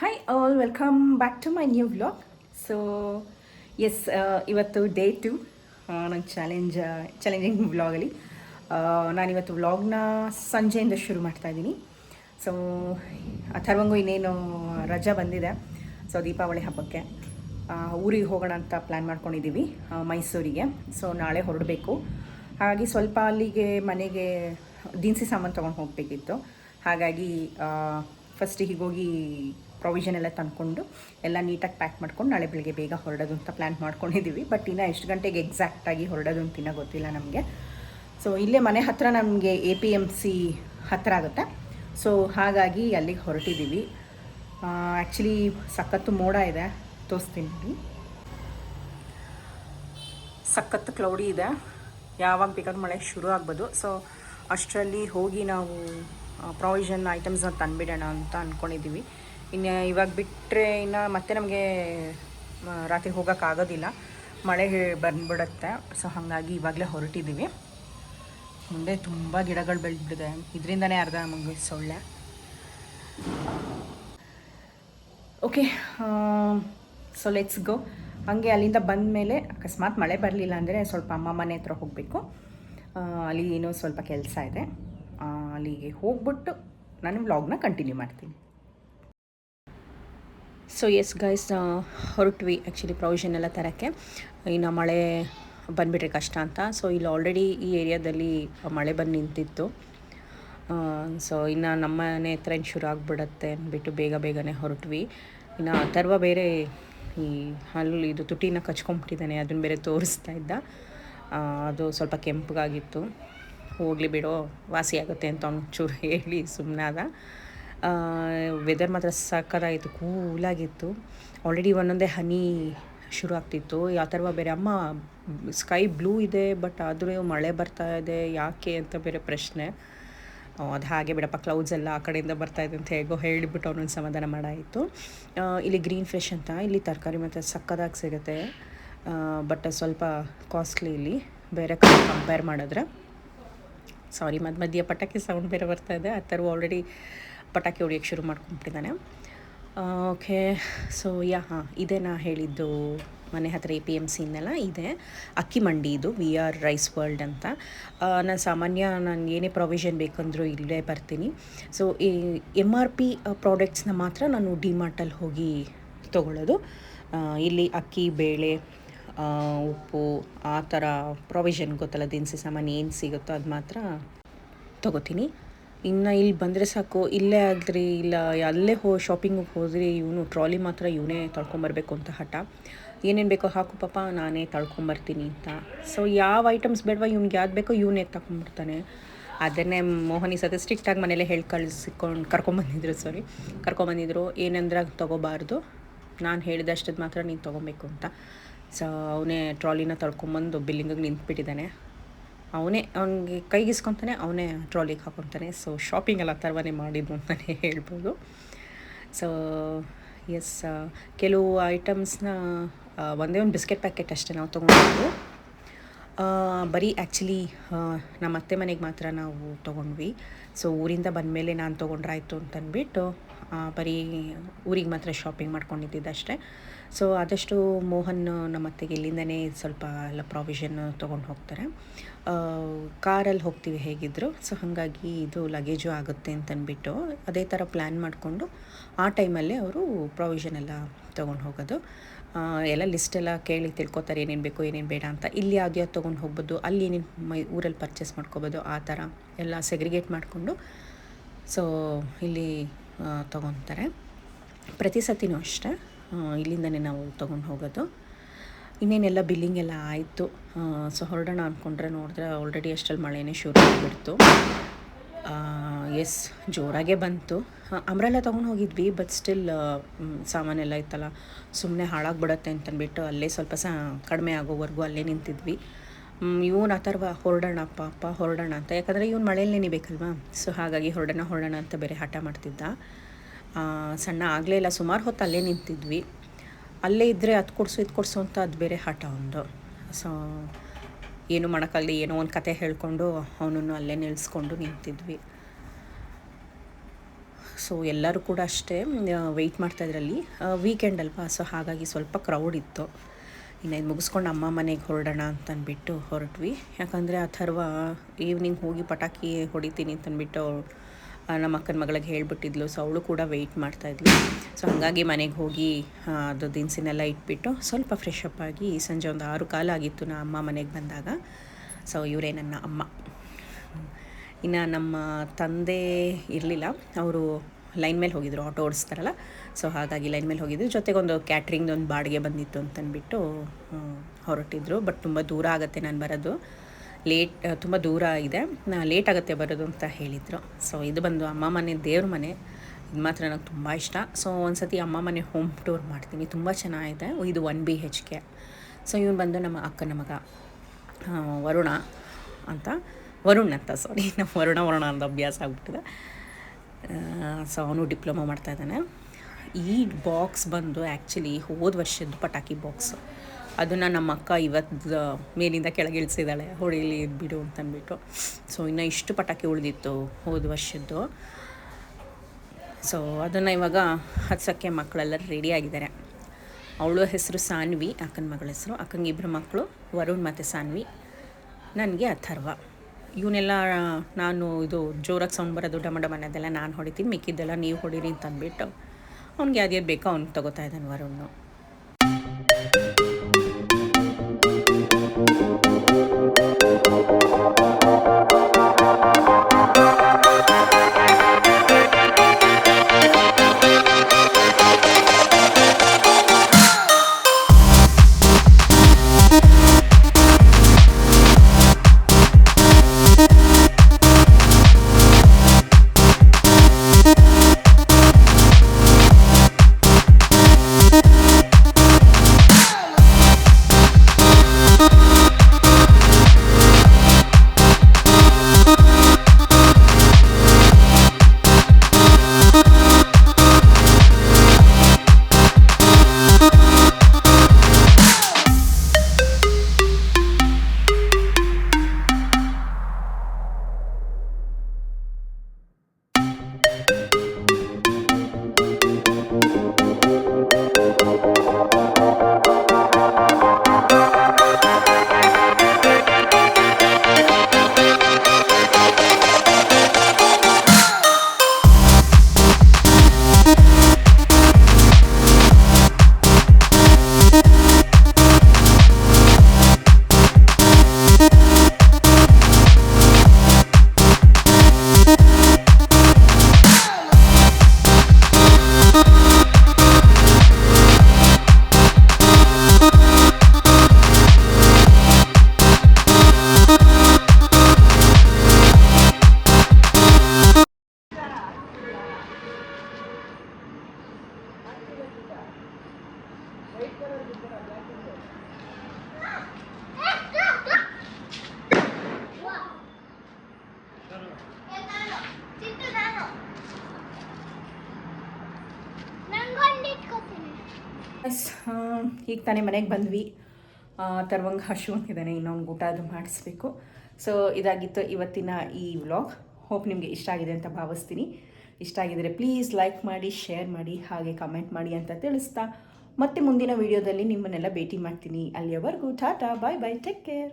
Hi all welcome back to my new vlog so yes ಇವತ್ತು day two ನನ್ನ challenge challenging ವ್ಲಾಗಲ್ಲಿ ನಾನಿವತ್ತು ವ್ಲಾಗ್ನ ಸಂಜೆಯಿಂದ ಶುರು ಮಾಡ್ತಾ ಇದ್ದೀನಿ ಸೊ ಅಥರ್ವಂಗು ಇನ್ನೇನು ರಜಾ ಬಂದಿದೆ. ಸೊ ದೀಪಾವಳಿ ಹಬ್ಬಕ್ಕೆ ಊರಿಗೆ ಹೋಗೋಣ ಅಂತ ಪ್ಲ್ಯಾನ್ ಮಾಡ್ಕೊಂಡಿದ್ದೀವಿ ಮೈಸೂರಿಗೆ. ಸೊ ನಾಳೆ ಹೊರಡಬೇಕು. ಹಾಗಾಗಿ ಸ್ವಲ್ಪ ಅಲ್ಲಿಗೆ ಮನೆಗೆ ದಿನಸಿ ಸಾಮಾನು ತೊಗೊಂಡು ಹೋಗಬೇಕಿತ್ತು. ಹಾಗಾಗಿ ಫಸ್ಟಿಗೆ ಹೋಗಿ ಪ್ರೊವಿಷನ್ ಎಲ್ಲ ತಂದ್ಕೊಂಡು ಎಲ್ಲ ನೀಟಾಗಿ ಪ್ಯಾಕ್ ಮಾಡ್ಕೊಂಡು ನಾಳೆ ಬೆಳಿಗ್ಗೆ ಬೇಗ ಹೊರಡೋದು ಅಂತ ಪ್ಲ್ಯಾನ್ ಮಾಡ್ಕೊಂಡಿದ್ದೀವಿ. ಬಟ್ ಇನ್ನು ಎಷ್ಟು ಗಂಟೆಗೆ ಎಕ್ಸಾಕ್ಟಾಗಿ ಹೊರಡೋದು ಅಂತ ಇನ್ನೂ ಗೊತ್ತಿಲ್ಲ ನಮಗೆ. ಸೊ ಇಲ್ಲೇ ಮನೆ ಹತ್ತಿರ ನಮಗೆ ಎ ಪಿ ಎಂ ಸಿ ಹತ್ತಿರ ಆಗುತ್ತೆ. ಸೊ ಹಾಗಾಗಿ ಅಲ್ಲಿಗೆ ಹೊರಟಿದ್ದೀವಿ. ಆ್ಯಕ್ಚುಲಿ ಸಖತ್ತು ಮೋಡ ಇದೆ. ತೋರಿಸ್ತೀನಿ ನೋಡಿ. ಸಖತ್ತು ಕ್ಲೌಡಿ ಇದೆ. ಯಾವಾಗ ಬೇಕಾದ್ರೂ ಮಳೆ ಶುರು ಆಗ್ಬೋದು. ಸೊ ಅಷ್ಟರಲ್ಲಿ ಹೋಗಿ ನಾವು ಪ್ರಾವಿಷನ್ ಐಟಮ್ಸ್ನ ತಂದುಬಿಡೋಣ ಅಂತ ಅಂದ್ಕೊಂಡಿದ್ದೀವಿ ಇನ್ನು ಇವಾಗ ಬಿಟ್ಟರೆ ಇನ್ನು ಮತ್ತೆ ನಮಗೆ ರಾತ್ರಿ ಹೋಗೋಕ್ಕಾಗೋದಿಲ್ಲ ಮಳೆ ಬಂದ್ಬಿಡುತ್ತೆ. ಸೊ, ಹಾಗಾಗಿ ಇವಾಗಲೇ ಹೊರಟಿದ್ದೀವಿ ಮುಂದೆ ತುಂಬ ಗಿಡಗಳು ಬೆಳೆದ್ಬಿಟ್ಟಿದೆ ಇದರಿಂದನೇ ಅರ್ಧ ನಮಗೆ ಸೊಳ್ಳೆ. ಓಕೆ ಸೊ ಲೆಟ್ಸ್ ಗೋ ಹಾಗೆ ಅಲ್ಲಿಂದ ಬಂದ ಮೇಲೆ ಅಕಸ್ಮಾತ್ ಮಳೆ ಬರಲಿಲ್ಲ ಅಂದರೆ ಸ್ವಲ್ಪ ಅಮ್ಮ ಮನೆ ಹತ್ರ ಹೋಗಬೇಕು. ಅಲ್ಲಿ ಏನೋ ಸ್ವಲ್ಪ ಕೆಲಸ ಇದೆ. ಅಲ್ಲಿಗೆ ಹೋಗ್ಬಿಟ್ಟು ನಾನು ವ್ಲಾಗ್ನ ಕಂಟಿನ್ಯೂ ಮಾಡ್ತೀನಿ. ಸೊ ಎಸ್ ಗೈಸ್ ಹೊರಟ್ವಿ ಆ್ಯಕ್ಚುಲಿ ಪ್ರೊವಿಷನ್ ಎಲ್ಲ ತರೋಕ್ಕೆ. ಇನ್ನು ಮಳೆ ಬಂದುಬಿಟ್ರೆ ಕಷ್ಟ ಅಂತ. ಸೊ ಇಲ್ಲಿ ಆಲ್ರೆಡಿ ಈ ಏರಿಯಾದಲ್ಲಿ ಮಳೆ ಬಂದು ನಿಂತಿತ್ತು. ಸೊ ಇನ್ನು ನಮ್ಮ ಮನೆ ಹತ್ರ ಶುರು ಆಗಿಬಿಡತ್ತೆ ಅಂದ್ಬಿಟ್ಟು ಬೇಗ ಬೇಗನೆ ಹೊರಟ್ವಿ. ಇನ್ನು ಅಥರ್ವ ಬೇರೆ ಈ ಹಲ್ಲು, ಇದು ತುಟಿನ ಕಚ್ಕೊಂಬಿಟ್ಟಿದ್ದಾನೆ ಅದನ್ನ ಬೇರೆ ತೋರಿಸ್ತಾ ಇದ್ದ. ಅದು ಸ್ವಲ್ಪ ಕೆಂಪಗಾಗಿತ್ತು. ಹೋಗಲಿ ಬಿಡೋ, ವಾಸಿ ಆಗುತ್ತೆ ಅಂತ ಒಂಚೂರು ಚೂರು ಹೇಳಿ ಸುಮ್ಮನಾದ ವೆದರ್ ಮಾತ್ರ ಸಕ್ಕತ್ತಾಗಿತ್ತು ಕೂಲಾಗಿತ್ತು ಆಲ್ರೆಡಿ ಒಂದೊಂದೇ ಹನಿ ಶುರು ಆಗ್ತಿತ್ತು ಯಾವ ಥರ ಬೇರೆ, ಅಮ್ಮ ಸ್ಕೈ ಬ್ಲೂ ಇದೆ ಬಟ್ ಆದರೂ ಮಳೆ ಬರ್ತಾ ಇದೆ, ಯಾಕೆ ಅಂತ ಬೇರೆ ಪ್ರಶ್ನೆ. ಅದು ಹಾಗೆ ಬಿಡಪ್ಪ ಕ್ಲೌಡ್ಸ್ ಎಲ್ಲ ಆ ಕಡೆಯಿಂದ ಬರ್ತಾ ಇದೆ ಅಂತ ಹೇಗೋ ಹೇಳಿಬಿಟ್ಟು ಅವನೊಂದು ಸಮಾಧಾನ ಮಾಡಾಯಿತು. ಇಲ್ಲಿ ಗ್ರೀನ್ ಫ್ರೆಶ್ ಅಂತ, ಇಲ್ಲಿ ತರಕಾರಿ ಮತ್ತು ಸಕ್ಕದಾಗಿ ಸಿಗುತ್ತೆ. ಬಟ್ ಸ್ವಲ್ಪ ಕಾಸ್ಟ್ಲಿ ಇಲ್ಲಿ. ಬೇರೆ ಕಡೆ ಕಂಪೇರ್ ಮಾಡಿದ್ರೆ. ಸಾರಿ ಮಧ್ಯ ಮಧ್ಯ ಪಟಾಕಿ ಸೌಂಡ್ ಬೇರೆ ಬರ್ತಾ ಇದೆ. ಆ ಥರ ಆಲ್ರೆಡಿ ಪಟಾಕಿ ಹೊಡಿಯೋಕ್ಕೆ ಶುರು ಮಾಡ್ಕೊಂಬಿಟ್ಟಿದ್ದಾನೆ ಓಕೆ ಸೊ ಯಾ, ಹಾಂ, ಇದೇ ನಾ ಹೇಳಿದ್ದು ಮನೆ ಹತ್ರ ಎ ಪಿ ಎಂ ಸಿನೆಲ್ಲ ಇದೆ. ಅಕ್ಕಿ ಮಂಡಿ ಇದು, ವಿ ಆರ್ ರೈಸ್ ವರ್ಲ್ಡ್ ಅಂತ. ನಾನು ಸಾಮಾನ್ಯ ನಾನು ಏನೇ ಪ್ರೊವಿಷನ್ ಬೇಕಂದರೂ ಇಲ್ಲೇ ಬರ್ತೀನಿ. ಸೊ ಈ ಎಂ ಆರ್ ಪಿ ಪ್ರಾಡಕ್ಟ್ಸ್ನ ಮಾತ್ರ ನಾನು ಡಿಮಾರ್ಟಲ್ಲಿ ಹೋಗಿ ತೊಗೊಳ್ಳೋದು. ಇಲ್ಲಿ ಅಕ್ಕಿ, ಬೇಳೆ ಉಪ್ಪು, ಆ ಥರ ಪ್ರೊವಿಷನ್ ಗೊತ್ತಲ್ಲ, ದಿನಸಿ ಸಾಮಾನು ಏನು ಸಿಗುತ್ತೋ ಅದು ಮಾತ್ರ ತೊಗೋತೀನಿ. ಇನ್ನು ಇಲ್ಲಿ ಬಂದರೆ ಸಾಕು. ಇಲ್ಲೇ ಆದ್ರಿ ಇಲ್ಲ, ಅಲ್ಲೇ ಹೋ ಶಾಪಿಂಗಿಗೆ ಹೋದ್ರಿ ಇವನು ಟ್ರಾಲಿ ಮಾತ್ರ ಇವನೇ ತಳ್ಕೊಂಬರ್ಬೇಕು ಅಂತ ಹಠ. ಏನೇನು ಬೇಕೋ ಹಾಕು ಪಾಪ, ನಾನೇ ತಳ್ಕೊಂಬರ್ತೀನಿ ಅಂತ. ಸೊ ಯಾವ ಐಟಮ್ಸ್ ಬೇಡವಾ ಇವ್ನಿಗೆ ಯಾವ್ದು ಬೇಕೋ ಇವನೇ ತಗೊಂಡ್ಬಿಡ್ತಾನೆ ಅದನ್ನೇ ಮೋಹನಿ ಸತಿ ಸ್ಟ್ರಿಕ್ಟಾಗಿ ಮನೇಲೆ ಹೇಳಿ ಕಳಿಸಿಕೊಂಡು ಕರ್ಕೊಂಬಂದಿದ್ರು ಸಾರಿ ಕರ್ಕೊಂಬಂದಿದ್ರು ಏನಂದ್ರೆ ತೊಗೋಬಾರ್ದು? ನಾನು ಹೇಳಿದಷ್ಟದ್ದು ಮಾತ್ರ ನೀನು ತೊಗೊಬೇಕು ಅಂತ. ಸೊ ಅವನೇ ಟ್ರಾಲಿನ ತಳ್ಕೊಂಬಂದು ಬಿಲ್ಲಿಂಗಿಗೆ ನಿಂತ್ಬಿಟ್ಟಿದ್ದಾನೆ. ಅವನೇ, ಅವನಿಗೆ ಕೈಗಿಸ್ಕೊತಾನೆ, ಅವನೇ ಟ್ರಾಲಿಗೆ ಹಾಕೊತಾನೆ. ಸೊ ಶಾಪಿಂಗ್ ಎಲ್ಲ ಥರವೇ ಮಾಡಿದ್ದು ಅಂತಲೇ ಹೇಳ್ಬೋದು. ಸೊ ಎಸ್ ಕೆಲವು ಐಟಮ್ಸ್ನ ಒಂದೇ ಒಂದು ಬಿಸ್ಕೆಟ್ ಪ್ಯಾಕೆಟ್ ಅಷ್ಟೇ ನಾವು ತೊಗೊಂಡಿದ್ದು. ಬರೀ ಆ್ಯಕ್ಚುಲಿ ನಮ್ಮ ಅತ್ತೆ ಮನೆಗೆ ಮಾತ್ರ ನಾವು ತೊಗೊಂಡ್ವಿ. ಸೊ ಊರಿಂದ ಬಂದಮೇಲೆ ನಾನು ತೊಗೊಂಡ್ರಾಯ್ತು ಅಂತಂದ್ಬಿಟ್ಟು ಬರೀ ಊರಿಗೆ ಮಾತ್ರ ಶಾಪಿಂಗ್ ಮಾಡ್ಕೊಂಡಿದ್ದಿದ್ದಷ್ಟೇ. ಸೊ ಆದಷ್ಟು ಮೋಹನ್ ನಮ್ಮ ಅತ್ತೆಗೆ ಇಲ್ಲಿಂದನೇ ಸ್ವಲ್ಪ ಎಲ್ಲ ಪ್ರಾವಿಷನ್ ತೊಗೊಂಡು ಹೋಗ್ತಾರೆ. ಕಾರಲ್ಲಿ ಹೋಗ್ತೀವಿ ಹೇಗಿದ್ದರು ಸೊ ಹಾಗಾಗಿ ಇದು ಲಗೇಜು ಆಗುತ್ತೆ ಅಂತಂದ್ಬಿಟ್ಟು ಅದೇ ಥರ ಪ್ಲ್ಯಾನ್ ಮಾಡಿಕೊಂಡು ಆ ಟೈಮಲ್ಲೇ ಅವರು ಪ್ರಾವಿಷನ್ ಎಲ್ಲ ತೊಗೊಂಡು ಹೋಗೋದು. ಎಲ್ಲ ಲಿಸ್ಟೆಲ್ಲ ಕೇಳಿ ತಿಳ್ಕೊತಾರೆ ಏನೇನು ಬೇಕು, ಏನೇನು ಬೇಡ ಅಂತ. ಇಲ್ಲಿ ಯಾವ್ದು ತೊಗೊಂಡು ಹೋಗ್ಬೋದು, ಅಲ್ಲಿ ಏನೇನು ಮೈ, ಊರಲ್ಲಿ ಪರ್ಚೇಸ್ ಮಾಡ್ಕೋಬೋದು, ಆ ಥರ ಎಲ್ಲ ಸೆಗ್ರಿಗೇಟ್ ಮಾಡಿಕೊಂಡು ಸೊ ಇಲ್ಲಿ ತೊಗೊತಾರೆ. ಪ್ರತಿ ಸತಿನೂ ಅಷ್ಟೇ. ಇಲ್ಲಿಂದನೇ ನಾವು ತೊಗೊಂಡು ಹೋಗೋದು. ಇನ್ನೇನೆಲ್ಲ ಬಿಲ್ಲಿಂಗ್ ಎಲ್ಲ ಆಯಿತು. ಸೊ ಹೊರಡೋಣ ಅಂದ್ಕೊಂಡ್ರೆ ನೋಡಿದ್ರೆ ಆಲ್ರೆಡಿ ಅಷ್ಟರಲ್ಲಿ ಮಳೆನೇ ಶುರು ಆಗಿಬಿಡ್ತು. ಎಸ್ ಜೋರಾಗೇ ಬಂತು. ಅಂಬ್ರೆಲ್ಲ ತೊಗೊಂಡು ಹೋಗಿದ್ವಿ ಬಟ್ ಸ್ಟಿಲ್ ಸಾಮಾನೆಲ್ಲ ಇತ್ತಲ್ಲ. ಸುಮ್ಮನೆ ಹಾಳಾಗ್ಬಿಡತ್ತೆ ಅಂತಂದ್ಬಿಟ್ಟು ಅಲ್ಲೇ ಸ್ವಲ್ಪ ಸಹ ಕಡಿಮೆ ಆಗೋವರೆಗೂ ಅಲ್ಲೇ ನಿಂತಿದ್ವಿ. ಇವನು ಆ ಥರ ಹೊರಡೋಣ ಅಪ್ಪ ಹೊರಡೋಣ ಅಂತ. ಯಾಕಂದರೆ ಇವನು ಮಳೆಯಲ್ಲಿ ನೆನಿಬೇಕಲ್ವಾ? ಸೊ ಹಾಗಾಗಿ ಹೊರಡೋಣ ಹೊರಡೋಣ ಅಂತ ಬೇರೆ ಹಠ ಮಾಡ್ತಿದ್ದ. ಸಣ್ಣ ಆಗಲೇ ಇಲ್ಲ ಸುಮಾರು ಹೊತ್ತು ಅಲ್ಲೇ ನಿಂತಿದ್ವಿ. ಅಲ್ಲೇ ಇದ್ದರೆ ಅದು ಕೊಡಿಸು ಇದು ಕೊಡಿಸು ಅಂತ ಅದು ಬೇರೆ ಹಠ ಒಂದು. ಸೊ ಏನು ಮಾಡೋಕ್ಕಾಗಲಿ ಏನೋ ಒಂದು ಕತೆ ಹೇಳಿಕೊಂಡು ಅವನನ್ನು ಅಲ್ಲೇ ನಿಲ್ಲಿಸ್ಕೊಂಡು ನಿಂತಿದ್ವಿ. ಸೊ ಎಲ್ಲರೂ ಕೂಡ ಅಷ್ಟೇ ವೆಯ್ಟ್ ಮಾಡ್ತಾಯಿದ್ರಲ್ಲಿ ವೀಕೆಂಡ್ ಅಲ್ವಾ ಸೊ ಹಾಗಾಗಿ ಸ್ವಲ್ಪ ಕ್ರೌಡ್ ಇತ್ತು. ಇನ್ನು ಇದು ಮುಗಿಸ್ಕೊಂಡು ಅಮ್ಮ ಮನೆಗೆ ಹೊರಡೋಣ ಅಂತಂದ್ಬಿಟ್ಟು ಹೊರಟ್ವಿ. ಯಾಕಂದರೆ ಅಥರ್ವ ಈವ್ನಿಂಗ್ ಹೋಗಿ ಪಟಾಕಿ ಹೊಡಿತೀನಿ ಅಂತಂದ್ಬಿಟ್ಟು ಆ, ನಮ್ಮ ಅಕ್ಕನ ಮಗಳಿಗೆ ಹೇಳಿಬಿಟ್ಟಿದ್ಲು. ಸೊ ಅವಳು ಕೂಡ ವೆಯ್ಟ್ ಮಾಡ್ತಾಯಿದ್ಲು ಸೊ ಹಾಗಾಗಿ ಮನೆಗೆ ಹೋಗಿ ಅದು ದಿನಸಿನೆಲ್ಲ ಇಟ್ಬಿಟ್ಟು ಸ್ವಲ್ಪ ಫ್ರೆಶ್ ಅಪ್ ಆಗಿ ಸಂಜೆ ಒಂದು ಆರು ಕಾಲ ಆಗಿತ್ತು ನಾ ಅಮ್ಮ ಮನೆಗೆ ಬಂದಾಗ. ಸೊ ಇವರೇ ನನ್ನ ಅಮ್ಮ. ಇನ್ನು ನಮ್ಮ ತಂದೆ ಇರಲಿಲ್ಲ. ಅವರು ಲೈನ್ ಮೇಲೆ ಹೋಗಿದ್ರು ಆಟೋ ಓಡಿಸ್ತಾರಲ್ಲ. ಸೊ ಹಾಗಾಗಿ ಲೈನ್ ಮೇಲೆ ಹೋಗಿದ್ರು. ಜೊತೆಗೊಂದು ಕ್ಯಾಟ್ರಿಂಗ್ದು ಒಂದು ಬಾಡಿಗೆ ಬಂದಿತ್ತು ಅಂತಂದ್ಬಿಟ್ಟು ಹೊರಟಿದ್ರು. ಬಟ್ ತುಂಬ ದೂರ ಆಗುತ್ತೆ ನಾನು ಬರೋದು. ಲೇಟ್ ತುಂಬ ದೂರ ಇದೆ. ಲೇಟ್ ಆಗುತ್ತೆ ಬರೋದು ಅಂತ ಹೇಳಿದರು. ಸೊ ಇದು ಬಂದು ಅಮ್ಮ ಮನೆ, ದೇವ್ರ ಮನೆ. ಇದು ಮಾತ್ರ ನನಗೆ ತುಂಬ ಇಷ್ಟ. ಸೊ ಒಂದು ಸತಿ ಅಮ್ಮ ಮನೆ ಹೋಮ್ ಟೂರ್ ಮಾಡ್ತೀನಿ. ತುಂಬ ಚೆನ್ನಾಗಿದೆ. ಇದು one B H K. So ಇವನು ಬಂದು ನಮ್ಮ ಅಕ್ಕನ ಮಗ ವರುಣ ಅಂತ. ವರುಣ್ ಅಂತ ಸಾರಿ ನಮ್ಮ ವರುಣ ವರುಣ ಅಂತ ಅಭ್ಯಾಸ ಆಗ್ಬಿಟ್ಟಿದೆ. ಸೊ ಅವನು ಡಿಪ್ಲೊಮಾ ಮಾಡ್ತಾ ಇದ್ದಾನೆ. ಈ ಬಾಕ್ಸ್ ಬಂದು ಆ್ಯಕ್ಚುಲಿ ಹೋದ ವರ್ಷದ್ದು ಪಟಾಕಿ ಬಾಕ್ಸ್ ಅದನ್ನು ನಮ್ಮ ಅಕ್ಕ ಇವತ್ತು ಮೇಲಿಂದ ಕೆಳಗೆ ಇಳಿಸಿದ್ದಾಳೆ ಹೊಡಿಲಿ ಬಿಡು ಅಂತಂದ್ಬಿಟ್ಟು ಸೊ ಇನ್ನು ಇಷ್ಟು ಪಟಾಕಿ ಉಳಿದಿತ್ತು ಹೋದ ವರ್ಷದ್ದು. ಸೊ ಅದನ್ನು ಇವಾಗ ಹತ್ಸೋಕ್ಕೆ ಮಕ್ಕಳೆಲ್ಲ ರೆಡಿ ಆಗಿದ್ದಾರೆ. ಅವಳ ಹೆಸರು ಸಾನ್ವಿ, ಅಕ್ಕನ ಮಗಳ ಹೆಸರು. ಅಕ್ಕಂಗೆ ಇಬ್ಬರು ಮಕ್ಕಳು ವರುಣ್ ಮತ್ತು ಸಾನ್ವಿ. ನನಗೆ ಅಥರ್ವ. ಇವನ್ನೆಲ್ಲ ನಾನು ಇದು ಜೋರಾಗಿ ಸೌಂಡ್ ಬರೋದು, ಡಮ ಡಮ ಅದೆಲ್ಲ ನಾನು ಹೊಡಿತೀನಿ, ಮಿಕ್ಕಿದ್ದೆಲ್ಲ ನೀವು ಹೊಡೀರಿ ಅಂತಂದ್ಬಿಟ್ಟು ಅವ್ನಿಗೆ ಯಾವ್ದು ಬೇಕೋ ಅವ್ನು ತಗೋತಾ ಇದ್ದಾನೆ ವರುಣ್ಣು ಈಗ ತಾನೇ ಮನೆಗೆ ಬಂದ್ವಿ. ತರುವಂಗೆ ಹಶು ಅಂತಿದ್ದಾನೆ ಇನ್ನೊಂದು ಊಟ ಅದು ಮಾಡಿಸ್ಬೇಕು. ಸೊ ಇದಾಗಿತ್ತು ಇವತ್ತಿನ ಈ ವ್ಲಾಗ್. ಹೋಪ್ ನಿಮಗೆ ಇಷ್ಟ ಆಗಿದೆ ಅಂತ ಭಾವಿಸ್ತೀನಿ. ಇಷ್ಟ ಆಗಿದರೆ ಪ್ಲೀಸ್ ಲೈಕ್ ಮಾಡಿ ಶೇರ್ ಮಾಡಿ, ಹಾಗೆ ಕಮೆಂಟ್ ಮಾಡಿ ಅಂತ ತಿಳಿಸ್ತಾ. ಮತ್ತೆ ಮುಂದಿನ ವಿಡಿಯೋದಲ್ಲಿ ನಿಮ್ಮನ್ನೆಲ್ಲ ಭೇಟಿ ಮಾಡ್ತೀನಿ. ಅಲ್ಲಿಯವರೆಗೂ Tata bye bye take care